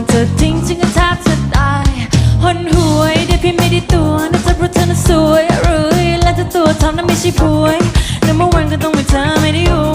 นเธอจริงฉันก็แทบจะตายหนหวยเดี๋ยวพี่ไม่ได้ตัวน่าจะเพราะเธอน่ะสวยหรือและเธอตัวทำนั้ไม่ใช่ป่วยนึกเมื่อวันก็ต้องไปเธอไม่ได้อยู่